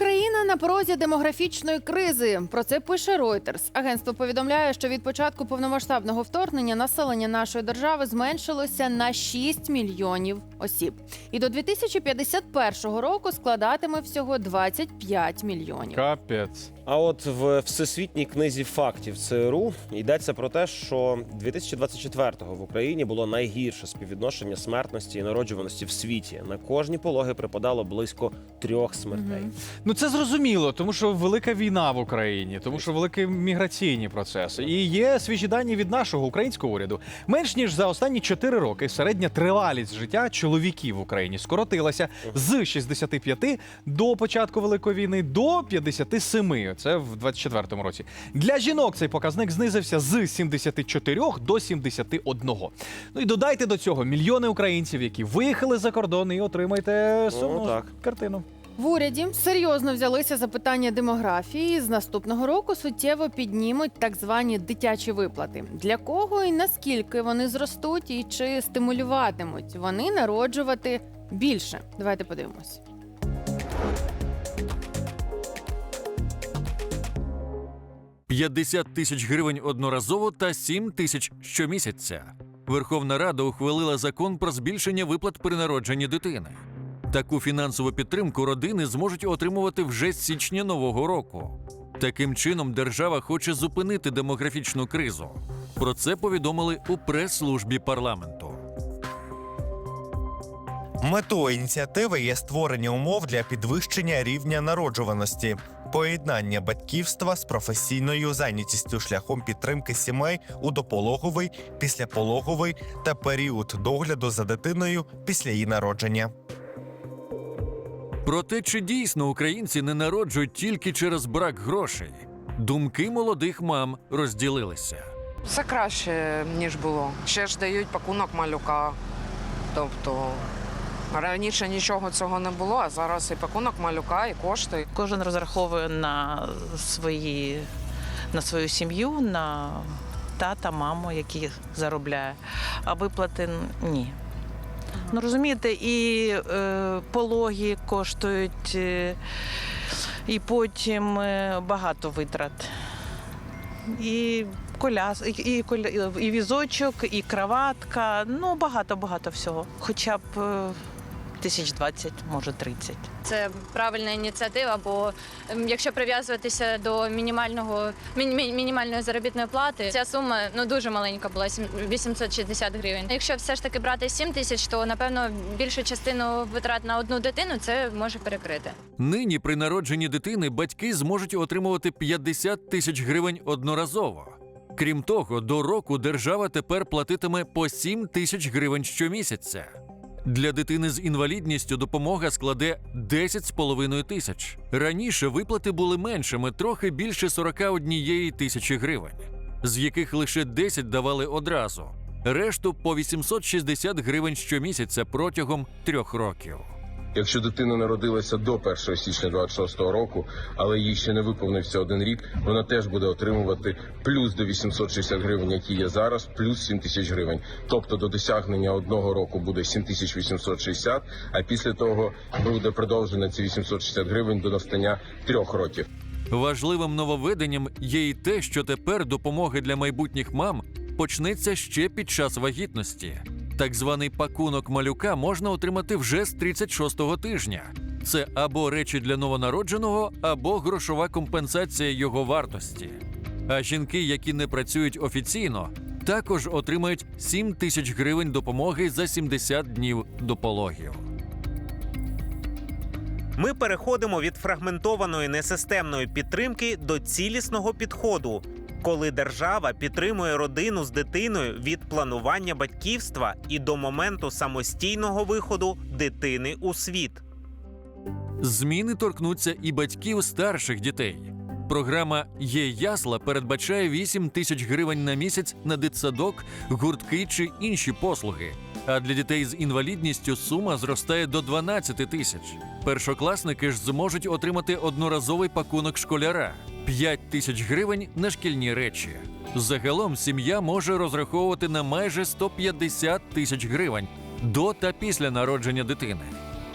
Україна на порозі демографічної кризи. Про це пише Reuters. Агентство повідомляє, що від початку повномасштабного вторгнення населення нашої держави зменшилося на 6 мільйонів осіб, і до 2051 року складатиме всього 25 мільйонів. Капець. А от в всесвітній книзі фактів ЦРУ йдеться про те, що 2024-го в Україні було найгірше співвідношення смертності і народжуваності в світі. На кожні пологи припадало близько трьох смертей. Ну це зрозуміло, тому що велика війна в Україні, тому що великі міграційні процеси. І є свіжі дані від нашого українського уряду. Менш ніж за останні 4 роки середня тривалість життя чоловіків в Україні скоротилася з 65 до початку великої війни до 57. Це в 24-му році. Для жінок цей показник знизився з 74 до 71. Ну і додайте до цього мільйони українців, які виїхали за кордон, і отримайте сумну так. картину. В уряді серйозно взялися за питання демографії. З наступного року суттєво піднімуть так звані дитячі виплати. Для кого і наскільки вони зростуть, і чи стимулюватимуть вони народжувати більше? Давайте подивимось. – 50 тисяч гривень одноразово та 7 тисяч щомісяця. Верховна Рада ухвалила закон про збільшення виплат при народженні дитини. Таку фінансову підтримку родини зможуть отримувати вже з січня нового року. Таким чином, держава хоче зупинити демографічну кризу. Про це повідомили у прес-службі парламенту. Метою ініціативи є створення умов для підвищення рівня народжуваності, поєднання батьківства з професійною зайнятістю шляхом підтримки сімей у допологовий, післяпологовий та період догляду за дитиною після її народження. Проте, чи дійсно українці не народжують тільки через брак грошей? Думки молодих мам розділилися. Все краще, ніж було. Ще ж дають пакунок малюка. Тобто раніше нічого цього не було, а зараз і пакунок малюка, і кошти. Кожен розраховує на свої на свою сім'ю, на тата, маму, які заробляє. А виплати ні. Ну розумієте, і е, пологи коштують, е, і потім е, багато витрат. І коляс, і, і, коля- і візочок, і краватка. Ну багато багато всього. Хоча б е, тисяч двадцять, може тридцять. Це правильна ініціатива, бо ем, якщо прив'язуватися до мінімального мі- мі- мінімальної заробітної плати, ця сума ну дуже маленька була сім- 860 гривень. Якщо все ж таки брати 7 тисяч, то напевно більшу частину витрат на одну дитину це може перекрити. Нині при народженні дитини батьки зможуть отримувати 50 тисяч гривень одноразово. Крім того, до року держава тепер платитиме по 7 тисяч гривень щомісяця. Для дитини з інвалідністю допомога складе 10,5 тисяч. Раніше виплати були меншими, трохи більше 41 тисячі гривень, з яких лише 10 давали одразу. Решту по 860 гривень щомісяця протягом трьох років. Якщо дитина народилася до 1 січня 26 року, але їй ще не виповнився один рік, вона теж буде отримувати плюс до 860 гривень, які є зараз, плюс 7 тисяч гривень. Тобто до досягнення одного року буде 7860, а після того буде продовжено ці 860 гривень до настання трьох років. Важливим нововведенням є і те, що тепер допомога для майбутніх мам почнеться ще під час вагітності. Так званий пакунок малюка можна отримати вже з 36-го тижня. Це або речі для новонародженого, або грошова компенсація його вартості. А жінки, які не працюють офіційно, також отримають 7 тисяч гривень допомоги за 70 днів до пологів. Ми переходимо від фрагментованої несистемної підтримки до цілісного підходу, коли держава підтримує родину з дитиною від планування батьківства і до моменту самостійного виходу дитини у світ. Зміни торкнуться і батьків старших дітей. Програма Є ясла передбачає 8 тисяч гривень на місяць на дитсадок, гуртки чи інші послуги. А для дітей з інвалідністю сума зростає до 12 тисяч. Першокласники ж зможуть отримати одноразовий пакунок школяра 5 тисяч гривень на шкільні речі. Загалом сім'я може розраховувати на майже 150 тисяч гривень до та після народження дитини.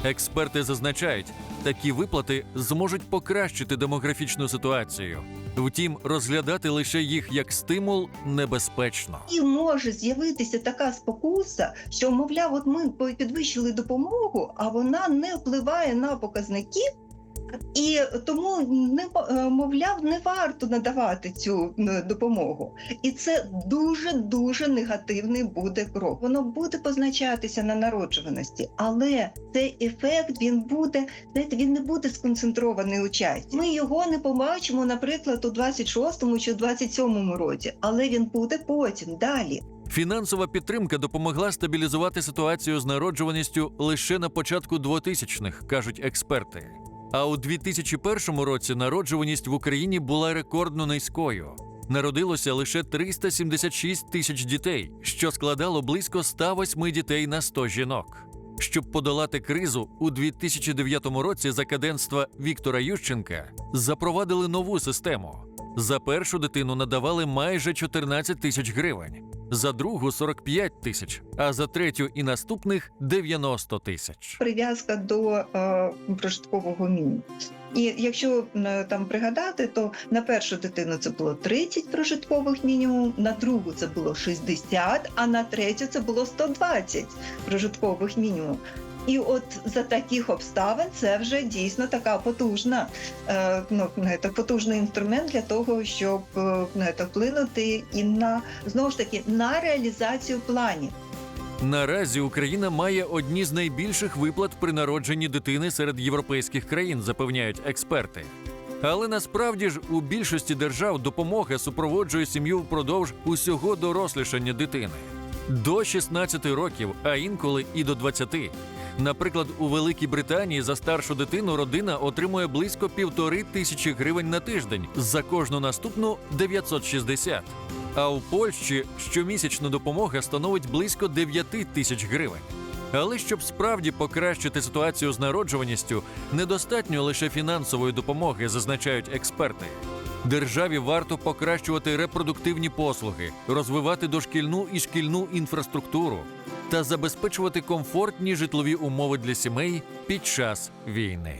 Експерти зазначають, такі виплати зможуть покращити демографічну ситуацію. Втім, розглядати лише їх як стимул небезпечно. І може з'явитися така спокуса, що мовляв, от ми підвищили допомогу, а вона не впливає на показники. І тому не е, мовляв, не варто надавати цю допомогу, і це дуже дуже негативний буде крок. Воно буде позначатися на народжуваності, але цей ефект він буде знаєте, він не буде сконцентрований у часі. Ми його не побачимо, наприклад, у 26-му чи 27-му році, але він буде потім далі. Фінансова підтримка допомогла стабілізувати ситуацію з народжуваністю лише на початку 2000-х, кажуть експерти. А у 2001 році народжуваність в Україні була рекордно низькою. Народилося лише 376 тисяч дітей, що складало близько 108 дітей на 100 жінок. Щоб подолати кризу, у 2009 році за каденства Віктора Ющенка запровадили нову систему. За першу дитину надавали майже 14 тисяч гривень, за другу 45 тисяч, а за третю і наступних 90 тисяч. прив'язка до е, прожиткового мінімуму. І якщо е, там пригадати, то на першу дитину це було 30 прожиткових мінімум, на другу це було 60, а на третю це було 120 прожиткових мінімум. І от за таких обставин це вже дійсно така потужна, е, ну, знаєте, потужний інструмент для того, щоб е, знаєте, вплинути і на знову ж таки на реалізацію планів. Наразі Україна має одні з найбільших виплат при народженні дитини серед європейських країн, запевняють експерти. Але насправді ж у більшості держав допомога супроводжує сім'ю впродовж усього дорослішання дитини до 16 років, а інколи і до 20. Наприклад, у Великій Британії за старшу дитину родина отримує близько півтори тисячі гривень на тиждень, за кожну наступну 960. А у Польщі щомісячна допомога становить близько 9 тисяч гривень. Але щоб справді покращити ситуацію з народжуваністю, недостатньо лише фінансової допомоги, зазначають експерти. Державі варто покращувати репродуктивні послуги, розвивати дошкільну і шкільну інфраструктуру та забезпечувати комфортні житлові умови для сімей під час війни.